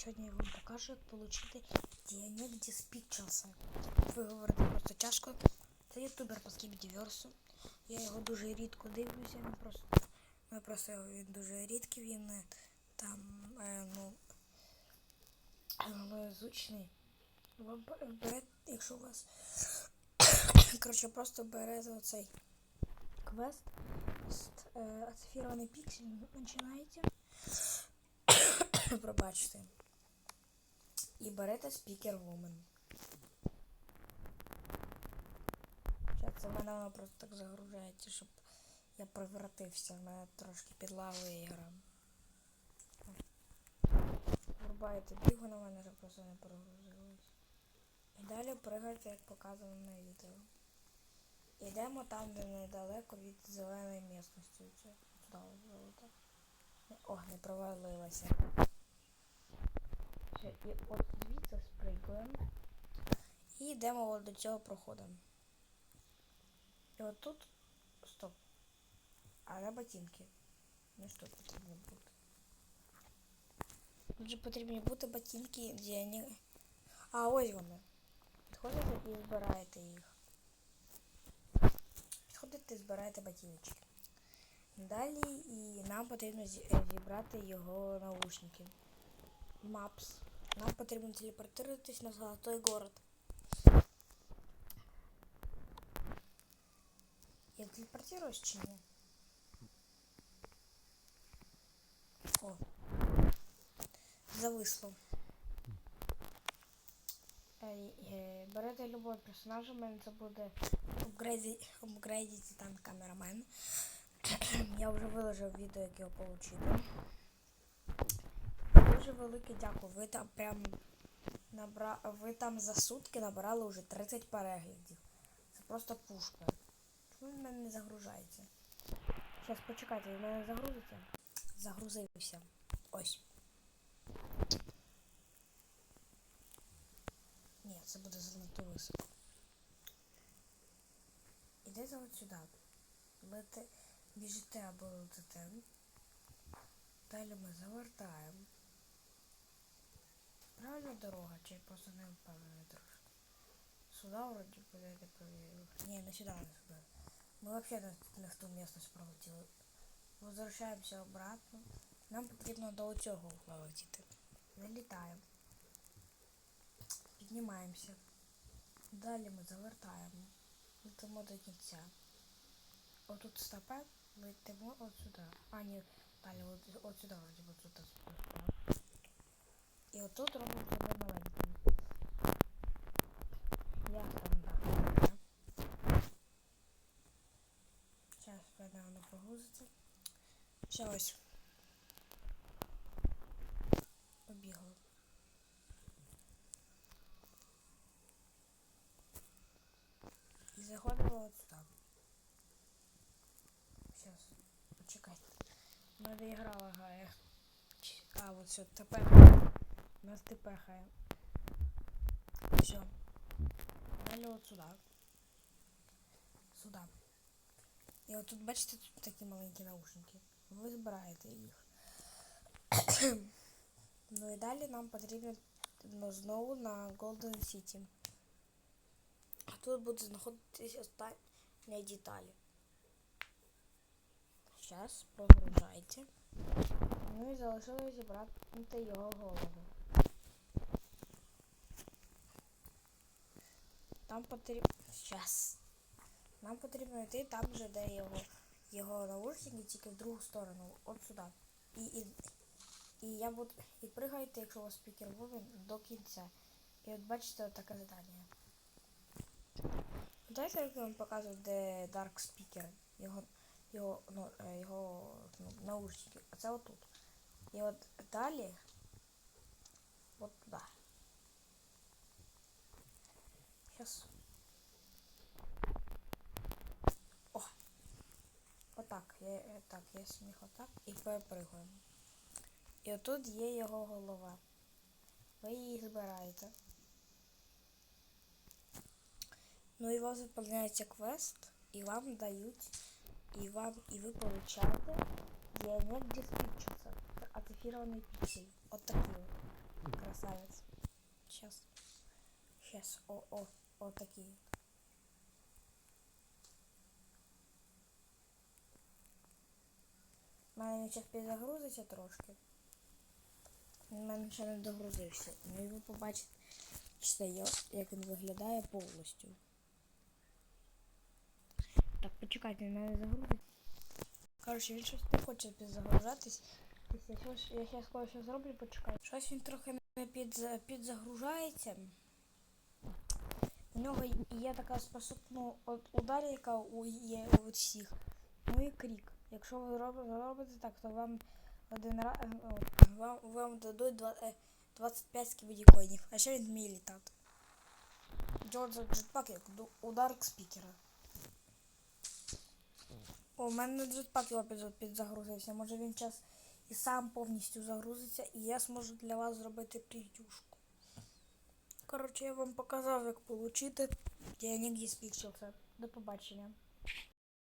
Сьогодні я вам покажу, як отримати Діанек Dispictions. Ви говорите просто тяжко. Це ютубер по скібдіверсу. Я його дуже рідко дивлюся, він просто, ну, просто він дуже рідкий, він е, там, е, ну, малозвучний. Ви б- берете, якщо у вас, коротше, просто берете оцей квест, ст- е, оцифрований піксель, починаєте. Пробачте. І берете спікер Woman. Це в мене воно просто так загружається, щоб я превратився. В мене трошки підлагує ігра. Врубаєте біг, воно в мене вже просто не прогрузилось. І далі пригайте, як показано на відео. Йдемо там, де недалеко від зеленої місності. Туди золото. О, не провалилася. Все, і от звідси спригуємо. І йдемо от до цього проходу. І от тут. Стоп. А де ботинки? Ну що потрібно бути? Тут же потрібні бути ботинки, де вони. А, ось вони. Підходите і збираєте їх. Підходите і збираєте ботиночки. Далі і нам потрібно зібрати його наушники. Мапс. Нам потрібно телепортуватись на золотой город. Я телепортируюсь чи ні? О. Зависло. Е, Берете любого персонажа, в мене це буде апгрейдіти там камерамен. Я вже виложив відео, як його отримати. Дуже велике дякую. Ви там прям набра... ви там за сутки набрали вже 30 переглядів. Це просто пушка. Чому в мене не загружається? Зараз почекайте, в мене загрузиться. Загрузився. Ось. Ні, це буде занадто високо. Ідете от сюди. Лете, біжите або летите. Далі ми завертаємо. Чи просто не впевнений трошки? Сюди вроді подайте провірив. Ні, не сюди, не сюди. Ми взагалі не, не в ту місцевість пролетіли. Возвращаємося обратно. Нам потрібно до цього угла летіти. Залітаємо. Піднімаємося. Далі ми завертаємо. Летимо до кінця. Отут стопе, летимо от сюди. А, ні, далі от, от сюди вроді от стопе. І отут робимо тебе маленьким. Я стандарт. Зараз мене воно прогрузиться. Ще ось. Побігло. І заходимо от сюди. Сейчас, почекайте. Мене ігра лагає. А, от все, тепер. У нас тепехає. Все. Далі от сюди. Сюди. І от тут бачите тут такі маленькі наушники. Ви збираєте їх. ну і далі нам потрібно ну, знову на Golden City. А тут будуть знаходитись останні деталі. Зараз прогружайте. Ну і залишилось зібрати його голову. Там потрібно. Зараз. Нам потрібно йти там же, де його, його наушники, тільки в другу сторону. От сюди. І, і, і я буду. І пригайте, якщо у вас спікер вовен, до кінця. І от бачите таке задання. Дайте як я вам показую, де Dark Speaker. Його, його, ну, е, його ну, наушники. А це отут. І от далі. От туди. Сейчас. О! Отак. Я, е, так, я сміх отак і перепригуємо. І отут є його голова. Ви її збираєте. Ну і у вас виповняється квест, і вам дають, і вам, і ви получаєте Діанек Диспічуса. Оцифрований піксель. От такий от. нравится. Сейчас. Сейчас. О, о, о такие. У мене він зараз підзагрузиться трошки. У мене ще не догрузився. Ну і ви побачите, я- як він виглядає повністю. Так, почекайте, він мене загрузить. Коротше, він щось не хоче підзагружатись. Я щось, зараз кое-що зроблю, почекай. Щось він трохи не підза, підзагружається. Нього є така способна от удар, яка є у всіх. Ну і крік. Якщо ви робите, так, то вам один раз вам, вам дадуть два- е, 25 скібідікоїнів. А ще він вміє літати. Джордж джетпак як удар спікера. О, у мене джетпак його під, підзагрузився. Може він час і сам повністю загрузиться, і я зможу для вас зробити прев'юшку. Коротше, я вам показав, як отримати. Я нігде спікчився. До побачення.